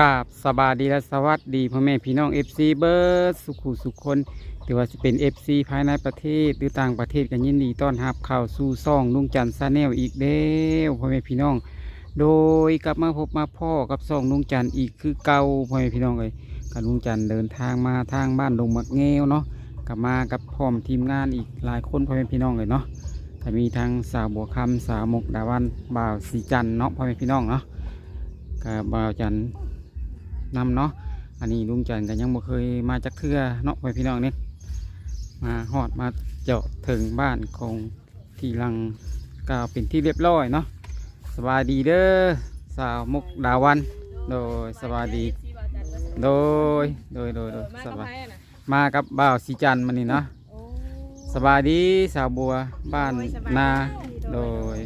กาบสบายดีและสวัสดีพ่อแม่พี่น้อง FC เบิร์ดสุขุสุขคนถือว่าจะเป็น FC ภายในประเทศหรือต่างประเทศกันยินดีต้อนรับเข้าสู่ซ่องลุงจันทร์ซาแนลอีกเด้วพ่อแม่พี่น้อง โดยกลับมาพบมาพ่อกับซ่องลุงจันทร์อีกคือเก่าพ่อแม่พี่น้องเลยกับลุงจันทร์เดินทางมาทางบ้านดงมักเงวเนาะกลับมากับพร้อมทีมงานอีกหลายคนพ่อแม่พี่น้องเลยเนาะแต่มีทั้งสาวบัวคำสาวมกดาวันบ่าวสีจันทร์เนาะพ่อแม่พี่น้องเนาะกับบ่าวจันทร์ นำเนาะอันนี้ลุงจันทร์ก็ยังบ่เคยมาจากเทือเนาะไปพี่น้องเนี่ยมาหอดมาเจาะถึงบ้านของที่ลังกล่าวเป็นที่เรียบร้อยเนาะสบายดีเด้อสาวมุกดาวัน โดยสบายดี โดยโดยโดยโดยสบายมากับบ่าวสีจันทร์มันนี่เนาะสบายดีสาวบัวบ้านนาโดย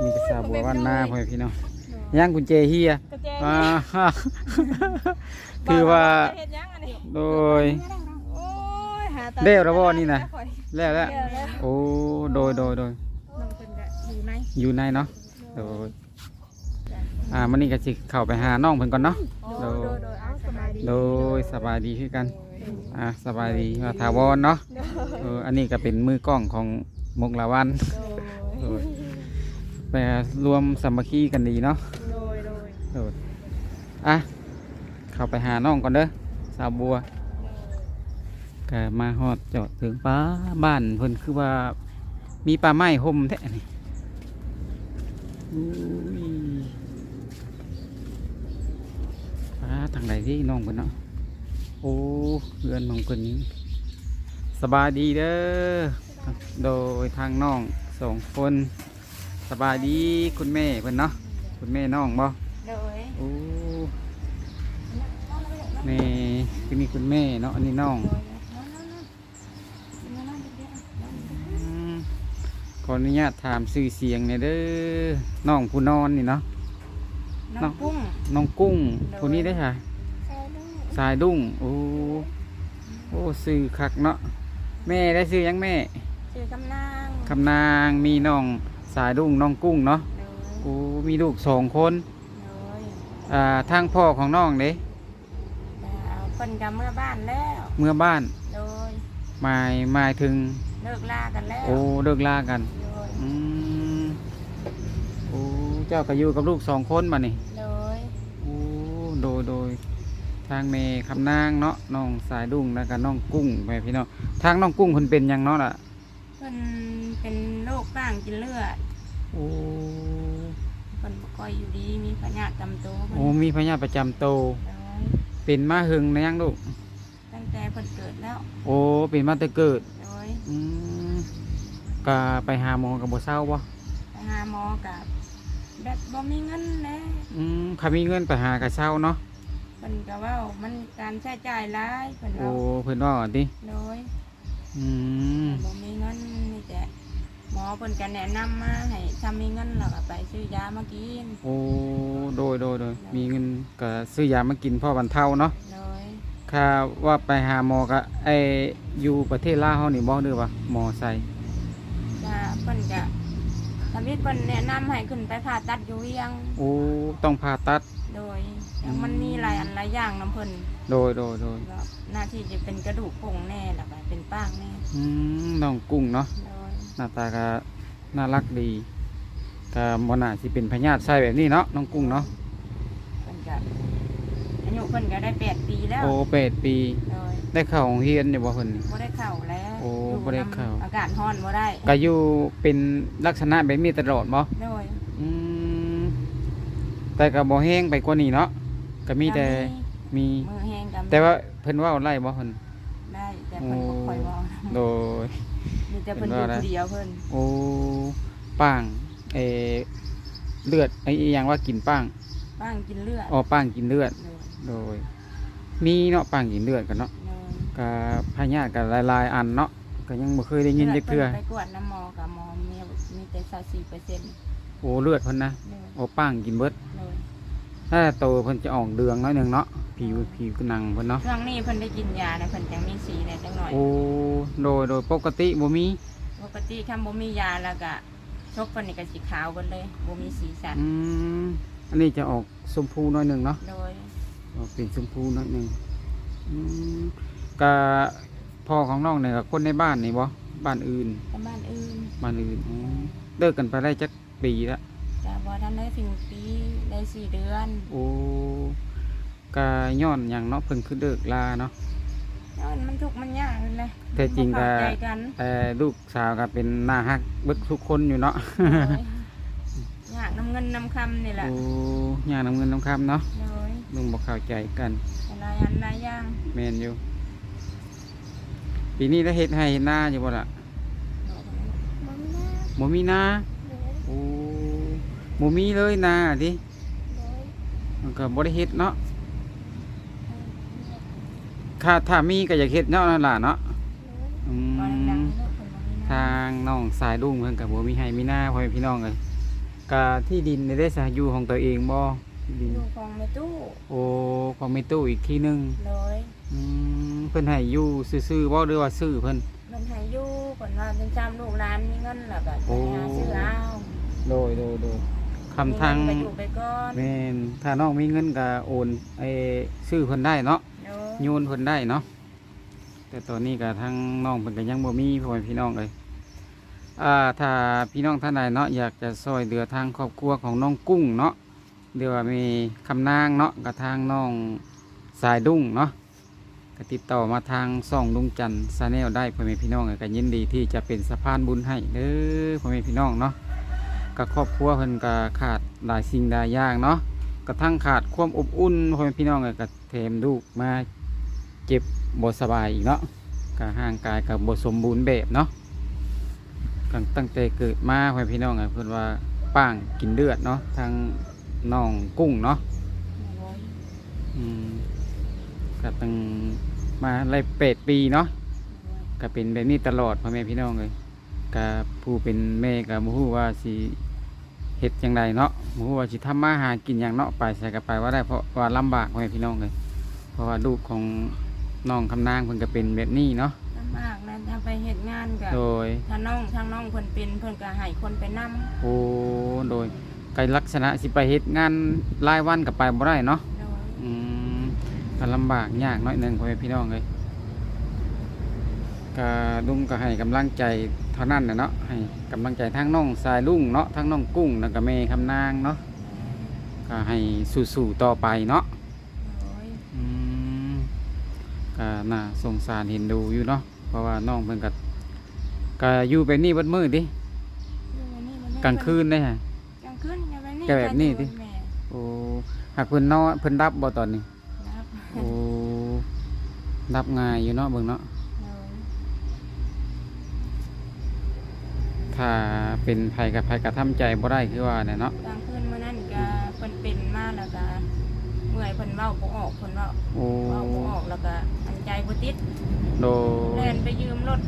มีแต่สาวบัวบ้านนาพ่อแม่พี่น้อง ย่างกุญแจเฮียอ่าคือว่าเฮ็ดหยังอันนี้โดย โอ้ยหาตาเด้วแล้วบ่นี่น่ะ ข่อยแล้วแล้วเด้วแล้วโอ้โดยโดยโดยน้องเพิ่นก็อยู่ในอยู่ในเนาะโดยอ่ามันนี่ก็สิเข้าไปหาน้องเพิ่นก่อนเนาะ โดยโดยโดยเอาสบายดีโดยสบายดีคือกันอ่าสบายดีว่าถาวรเนาะเอออันนี้ก็เป็นมือกล้องของมกลาวันโดย โดย ไปรวมสามัคคีกันดีเนาะโดยโดยโดยอะเข้าไปหาน้องก่อนเด้อสาวบัวก็มาฮอดจอดถึงป้าบ้านเพิ่นคือว่ามีปลาไม้ห่มแท้นี่อุ้ยป้าทางไหนที่น้องเพิ่นเนาะโอ้เรือนน้องเพิ่นนี้สบายดีเด้อโดยทางน้องสองคน สบายดีคุณแม่เพิ่นเนาะคุณแม่น้องบ่โดยโอ้นี่คือมีคุณแม่เนาะอันนี้น้องอืมขออนุญาตถามสื่อเสียงเนี่อยเด้อน้องผู้นอนนี่เนาะ น้องกุ้ง น้องกุ้งโดยผู้นี้ได้อค่ะสายดุ้งโอ้โอ้สื่อคักเนาะแม่ได้ซื้อยังแม่ชื่อกำนางคำนางมีน้อง สายดุ้งน้องกุ้งเนาะโดยโอ้มีลูกสองคนโดยอ่าทางพ่อของน้องเด้แล้วเพิ่นก็เมื่อบ้านแล้ว เมื่อบ้านโดยหมายหมายถึงเลิกลากันแล้วโอ้เลิกลากันโดยอืมโอ้เจ้าก็อยู่กับลูกสองคนมานี่โดยโอ้โดยโดยทางเมคำนางเนาะน้องสายดุ้งแล้วก็น้องกุ้งไปพี่น้องทางน้องกุ้งคนเป็นหยังเนาะล่ะเพิ่นเป็นโร คร่างกินเลือดโอ้เพิ่นบ่ค่อยอยู่ดีมีพยาธิจำตัวเพิ่นโอ้มีพยาธิประจำโตวโดยเป็นมาหึงนะยังลูกตั้งแต่เพิ่นเกิดแล้วโอ้เป็นมาแต่เกิดโดยอืมก็ไปหาหมอกับบ่เศร้าบ่ไปหาหมอกับแบบบ่มีเงินนะอืมถ้ามีเงินไปหากับเศร้าเนาะเพิ่นก็เว่ามันการใช้จ่ายหลายเพิ่นโอ้เว่าเพิ่นว่าก่อนดิโดยอืมบ่มีเงินมีแต่ หมอเพิ่นก็แนะนำมาให้ถ้ามีเงินแล้วก็ไปซื้อยามากินโอ้โดยโดยโดยมีเงินก็ซื้อยามากินพ่อบรรเทาเนาะโดยค่าว่าไปหาหมอก็ไออยู่ประเทศลาวเฮานี่บ่หรือว่าหมอใส่จะเพิ่นก็ทำให้เพิ่นแนะนำให้ขึ้นไปผ่าตัดอยู่เวียง โอ้ต้องผ่าตัด โดยแต่มันมีหลายอันหลายอย่างนํเพิ่นโดยโดยโดยก็หน้าที่จะเป็นกระดูกโป่งแน่แล้วก็เป็นป้างแน่อืมน้องกุ้งเนาะโดย หน้าตาก็น่ารักดีก็บ่น่าสิเป็นพญาติใส่แบบนี้เนาะน้องกุ้งเนาะเพิ่นก็อายุเพิ่นก็ได้แปดปีแล้วโอ้แปดปี โดยได้เข้าโรงเรียนอยู่บ่เพิ่นนี่ บ่ได้เข้าแล้วโอ้ยู่บ่ได้เข้านำอากาศร้อนบ่ได้ก็อยู่เป็นลักษณะแบบนี้ตลอดบ่โดยอืมแต่ก็บ่แห้งไปกว่านี้เนาะก็มีแต่มี มือแห้งกับแต่ว่าเพิ่นเว้าไล่บ่เพิ่น ได้แต่เพิ่นบ่ค่อยเว้าโดย มีแต่เพิ่นอเห็นยู่ว่าอะไรผู้เดียวเพิ่นโอ้ป้างเออเลือดไอ้อหยังว่ากินป้างบ้างกินเลือดอ๋อป้างกินเลือด โดยโดยมีเนาะป้างกินเลือดกันเนาะโดยก็พญาติกับหลายๆ อันเนาะก็ยังบ่เคยได้ยินจักเทื่อลืดพิ่นไปกวดน้ำหมอกับหมอมีมีแต่24%โอ้เลือดเพิ่นนะโดยโอ้ป้างกินเบิดโดย ถ้าโตเพิ่นจะออกเดืองน้อยหนึงเนาะผิวผิวหนังเพิ่นเนาะช่วงนี้เพิ่นได้กินยาเนี่ยเพิ่นจังมีสีเนี่ยจังหน่อยโอ้โดยโดยปกติบ่มีปกติถ้าบ่มียาแล้วก็ชกเพิ่นนี่ก็สีขาวเบิดเลยบ่มีสีสันอืมอันนี้จะออกชมพูหน้อยหนึ่งเนาะโดยออกเป็นชมพูหน้อยหนึ่งอืมกะพ่อของน้องเนี่ยกับคนในบ้านนี่บ่บ้านอื่นไปบ้านอื่นบ้านอื่นอ๋อเลิกกันไปได้จักปีละจะ บ่ทันได้ถึงปีได้สี่เดือนโอ้กะย้อนอย่างเนาะเพิ่นคือเลิกลาเนาะ แล้วมันทุกข์มันยากเลยนะแต่จริงก็ บ่เข้าใจกันแต่ลูกสาวก็เป็นหน้าฮักเบิกทุกคนอยู่เนาะโดยยากน้ำเงินน้ำคำนี่แหละโอ้ยางน้ำเงินน้ำคำเนาะโดยลุงบอกเข้าใจกันแต่หลายอันหลายอย่างแมนอยู่ ปีนี้ได้เฮ็ดให้เฮ็ดหน้าอยู่บ่ล่ะบ่มีหน้าหมูมีนาโอ้ หมูมีเลยนาดิโดยมันก็บ่ได้เฮ็ดเนาะถ้าถ้ามีก็อยากเฮ็ดเนาะนั่นล่ะเนาะอืมบ่ดังๆลูกคนบ่มีหน้าทางน้องสายลุงเพิ่นก็บ่มีให้มีหน้าพ่อแม่พี่น้องเลยก็ที่ดินนี่ได้สาอยู่ของตัวเองบ่ที่ดินลูกของแม่ตู้โอ้ของแม่ตู้อีกที่หนึงโดยอืมเพิ่นให้อยู่ซื่อๆบ่หรือว่าซื้อเพิ่นมันให้อยู่ผลว่าเป็นจำลูกหลานมีเงินแล้วก็โอ้ไปหาซื้อเอาโดยโดยโดย คำทางมีเงินไปอยู่ไปก่อนแม่นถ้าน้องมีเงินก็โอนไอ้ซื้อเพิ่นได้เนาะโดยโยนเพิ่นได้เนาะแต่ตอนนี้ก็ทางน้องเพิ่นก็ยังบ่มีพ่อแม่พี่น้องเลยอ่าถ้าพี่น้องท่านใดเนาะอยากจะช่วยเหลือทางครอบครัวของน้องกุ้งเนาะเดี๋ยวว่ามีคำนางเนาะกับทางน้องสายดุ้งเนาะก็ติดต่อมาทางซ่องลุงจันทร์ซาแนลได้พ่อแม่พี่น้องก็ยินดีที่จะเป็นสะพานบุญให้เด้อพ่อแม่พี่น้องเนาะ กับครอบครัวเพิ่นก็ขาดหลายสิ่งหลายอย่างเนาะกระทั่งขาดความอบอุ่นพ่อแม่พี่น้องก็เทมลูกมาเจ็บบสบายอีกเนาะก็ห่างกายกับบสมบูรณ์แบบเนาะก็ตั้งแต่เกิดมาพ่อแม่พี่น้องก็เพิ่นว่าป้างกินเลือดเนาะทางน้องกุ้งเนาะก็ตั้งมาไล่เป็ดปีเนาะก็เป็นแบบนี้ตลอดพ่อแม่พี่น้องเลย ก็ผู้เป็นแม่ก็บ่ฮู้ว่าสิเฮ็ดจังไดเนาะบ่ฮู้ว่าสิทำมาหากินหยังเนาะไปใส่ก็ไปว่าได้เพราะว่าลำบากพ่อแม่พี่น้องเลยเพราะว่าลูกของน้องคำนางเพิ่นก็เป็นแบบนี้เนาะลำบากนะถ้าไปเฮ็ดงานก็โดยถ้าน้องทางน้องเพิ่นเป็นเพิ่นก็ให้คนไปนำโอ้โดยไกลักษณะสิไปเฮ็ดงานรายวันก็ไปบ่ได้เนาะโดยอืมก็ลำบากยากน้อยหนึ่งพ่อแม่พี่น้องเลยก็ลุงก็ให้กำลังใจ เท่านั้นนะเนาะให้กำลังใจทั้งน้องสายลุงเนาะทั้งน้องกุ้งแล้วก็แม่คำนางเนาะก็ให้สู้ๆต่อไปเนาะโดยอืมก็น่าสงสารเห็นดูอยู่เนาะเพราะว่าน้องเพิ่นก็ก็อยู่แบบนี้เบัดมือดิอยู่นี่มันไม่กลางคืนได้ฮะกลางคืนก็แบบนี้ก็แบบนี้ติแม่โอ้หากเพิ่นนอนเพิ่นรับบ่ตอนนี้ครับโอ้รับง่ายอยู่เนาะเบิ่งเนาะ โดย ถ้าเป็นไผกับไผกระทำใจบ่ได้คือว่าเนี่ยเนาะกลางคืนมื้อนั้นก็เพิ่นเป็นมาแล้วก็เมื่อยเพิ่นเว้าบ่ออกเพิ่นเว้าโอ้เว้าบ่ออกแล้วก็อันใจบ่ติดโดเล่ยนไปยืมรถ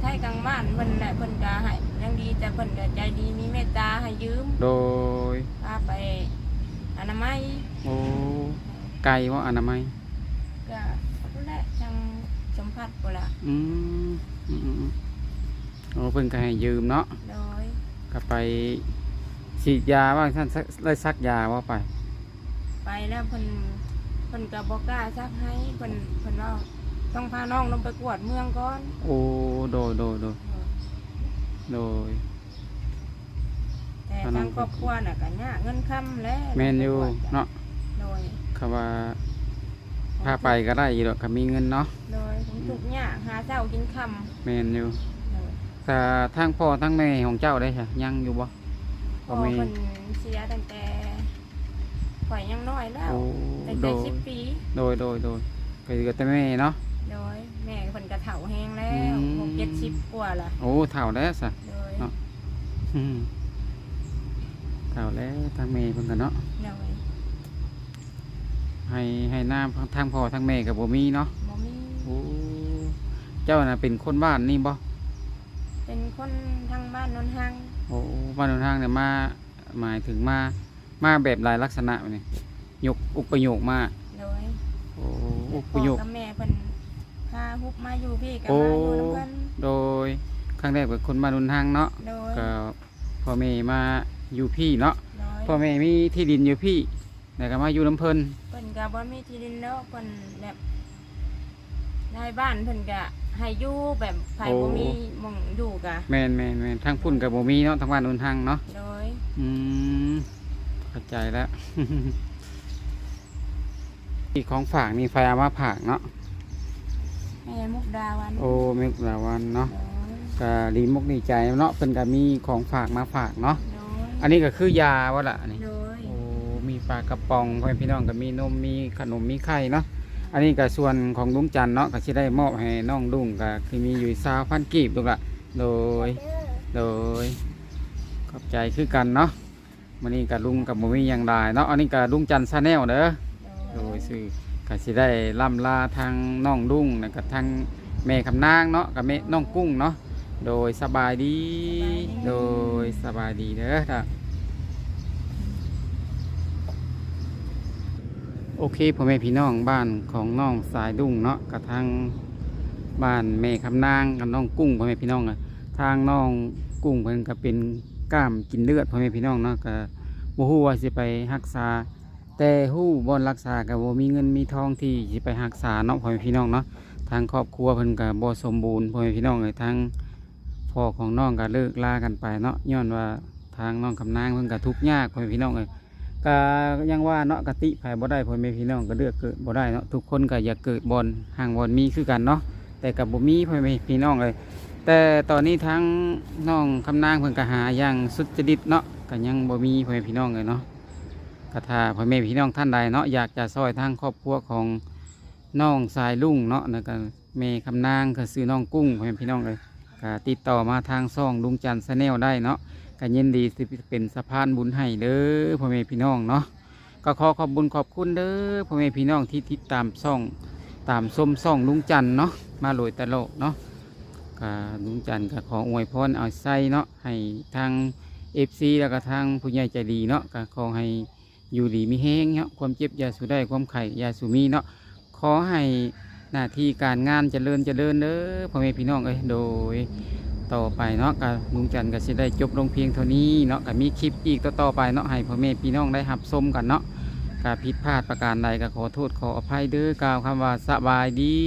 ไทยกลางบ้านเพิ่นแหละเพิ่นก็ให้ยังดีแต่เพิ่นก็ใจดีมีเมตตาให้ยืม โดยพาไปอนามัยโอ้ไกลว่าอนามัยก็พุ่นแหละทางสมพัดพุ่นละอืมอืมอืมโอ้ เพิ่นก็ให้ยืมเนาะโดยก็ไปฉีดยาว่าท่านซักเลยซักยาว่าไป ไปแล้วเพิ่นเพิ่นก็บ่กล้าซักให้เพิ่นเพิ่นว่าต้องพาน้องลงไปกวดเมืองก่อนโอ้โดยโดยโดยโดย แต่พาน้อทางงครอบครัวน่ะก็ยากเงินค้ำแล้วแมนอยู่เนาะโดยคำว่าพาไปก็ได้อยู่ดอกก็มีเงินเนาะโดยผมทุกข์ยากหาเช้ากินค่ำแมนอยู่โดย แต่ทั้งพ่อทั้งแม่ของเจ้าได้ใช่ยังอยู่บ่พ่อเพิ่นเสียตั้งแต่ข่อยยังน้อยแล้วโอ้ตั้งโดแต่ยสิบปี โดยโดยโดยก็อยู่กับแต่แม่เนาะโดยแม่เพิ่นกระเถาแห้งแล้อืวมหกเจ็ดสิบกว่าละโอ้เท่าแล้วสะโดยเนาะอืมเท่าแล้วทั้งแม่เพิ่นกันเนาะโดยให้ให้น้ำทั้งพ่อทั้งแม่กับบ่มีเนาะบ่มีโอ้เจ้าน่ะเป็นคนบ้านนี่บ่ เป็นคนทางบ้านนนทางโอ้บ้านหนทางเนี่ยมาหมายถึงมามาแบบหลายลักษณะนี่ยกอุปโยคมาโดยโอ้อุปพ่อโยคกับแม่เพิ่นพาฮุบมาอยู่พี่กับโอ้มาอยู่นำกันโดยครั้งแรกเป็นคนบ้านหนทางเนาะโดยก็พ่อแม่มาอยู่พี่เนาะโดยพ่อแม่มีที่ดินอยู่พี่โแล้วก็มาอยู่น้ำเพิ่นเพิ่นก็บ่มีที่ดินแล้วเพิ่นแบบนายบ้านเพิ่นก็ ให้อยู่แบบไผบ่มีหม่องอยู่ก็แม่นแม่นแม่นทางพุ่นกับบ่มีเนาะทางบ้านอุ่นทางเนาะ โดยอืมเข้าใจแล้วอีกของฝากนี่ไฟเอามาผากเนาะ แม่มุกดาวันโอ้เมกลาวันเนาะโดยก็ดีมกดีใจเนาะเพิ่นก็มีของฝากมาฝากเนาะ โดยอันนี้ก็คือยาวะล่ะอันนี้โดยโอ้ มีปลากระป๋องพ่อแม่พี่น้องก็มีนมมีขนมมีไข่เนาะ อันนี้ก็ส่วนของลุงจันเนาะก็สิได้มอบให้น้องลุงก็คือมีอยู่ซาวพันกีบลูกละโดย โดยขอบใจคือกันเนาะวันนี้กับลุงกับบ่มีอย่างใดเนาะอันนี้กับลุงจันซาแนลเด้อโดยซื้อก็สิได้ล่ำลาทางน้องลุงแล้วก็ทางแม่คำนางเนาะกับแม่น้องกุ้งเนาะโดยสบายดี โดยสบายดีเด้อท่า โอเคพ่อแม่พี่น้องบ้านของน้องสายดุ้งเนาะกับทางบ้านแม่คำนางกับน้องกุ้งพ่อแม่พี่น้องอะทางน้องกุ้งเพิ่นก็เป็นกล้ามกินเลือดพ่อแม่พี่น้องเนาะก็บ่ฮู้ว่าสิไปรักษา แต่ฮู้บ่รักษาก็บ่มีเงินมีทองที่สิไปรักษาเนาะพ่อแม่พี่น้องเนาะทางครอบครัวเพิ่นก็บ่สมบูรณ์พ่อแม่พี่น้องเลยทางพ่อของน้องก็เลิกลากันไปเนาะย้อนว่าทางน้องคำนางเพิ่นก็ทุกข์ยากพ่อแม่พี่น้องเลย ก็ยังว่าเนาะกติไผบ่ได้พ่อแม่พี่น้องก็เลือกเกิดบ่ได้เนาะทุกคนก็อยากเกิดบอนห่างบอนมีคือกันเนาะแต่กับบ่มีพ่อแม่พี่น้องเลยแต่ตอนนี้ทั้งน้องคำนางเพิ่นก็หาอย่างสุดจริตเนาะก็ยังบ่มีพ่อแม่พี่น้องเลยเนาะก็ถ้าพ่อแม่พี่น้องท่านใดเนาะอยากจะซอยทางครอบครัวของน้องสายลุงเนาะแล้วก็แม่คำนางก็ซื้อน้องกุ้งพ่อแม่พี่น้องเลยก็ติดต่อมาทางซ่องลุงจันทร์แนลได้เนาะ ก็ยินดีเป็นสะพานบุญให้เด้อพ่อแม่พี่น้องเนาะก็ขอขอบบุญขอบคุณเด้อพ่อแม่พี่น้องที่ติดตามซ่องตามส้มซ่องลุงจันเนาะมาโรยตะโลกเนาะก็ลุงจันก็ขออวยพรเอาใส่เนาะให้ทางเอฟซีแล้วก็ทางผู้ใหญ่ใจดีเนาะก็ขอให้อยู่ดีมีแห้งเนาะความเจ็บยาสูได้ความไข่ยาสูมีเนาะขอให้หน้าที่การงานเจริญเจริญเด้อพ่อแม่พี่น้องเอ้ยโดย ต่อไปเนาะกับลุงจันทร์ก็สิได้จบลงเพียงเท่านี้เนาะกับมีคลิปอีกต่อๆไปเนาะให้พ่อแม่พี่น้องได้หับชมกันเนาะก็ผิดพลาดประการใดก็ขอโทษขออภัยเด้อกล่าวคำว่าสบายดี